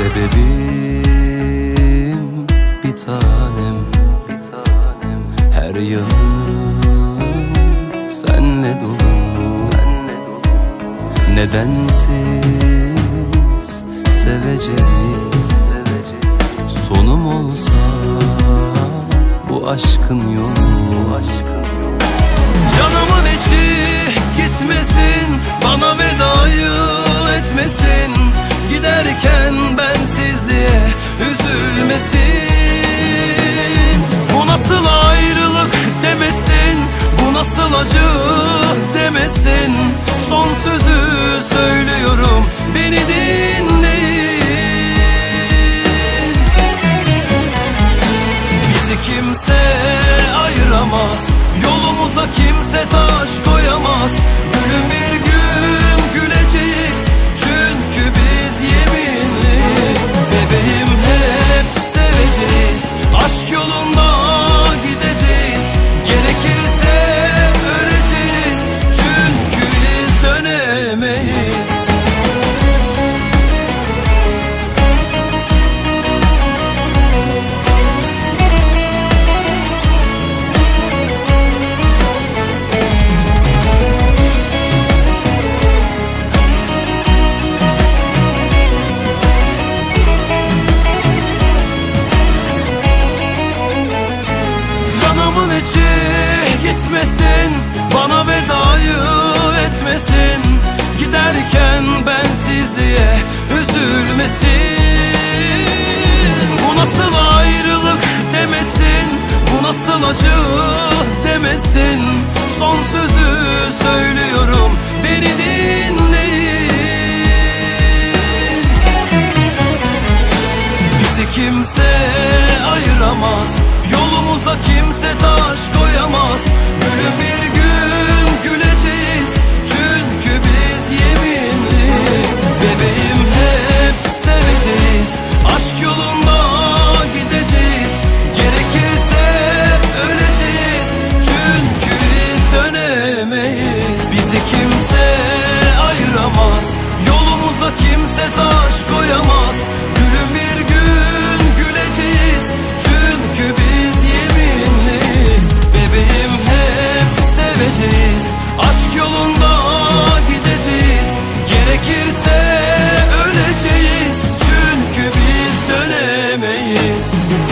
sebebim bir tanem. Her yanım senle dolu. Nedensiz seveceğiz. Sonum olsa bu aşkın yolu. Canımın içi gitmesin Bana vedayı etmesin. Giderken bensizliğe üzülmesin. Bu nasıl ayrılık demesin Bu nasıl acı demesin. Son sözü söylüyorum Beni dinleyin. Bizi kimse ayıramaz Yolumuza kimse taş koyamaz. Gülüm bir acı demesin. Son sözü söylüyorum Beni dinleyin. Bizi kimse ayıramaz Yolumuza kimse taş koyamaz. Gülüm bir gün güleceğiz Çünkü biz yeminliyiz Bebeğim Yes.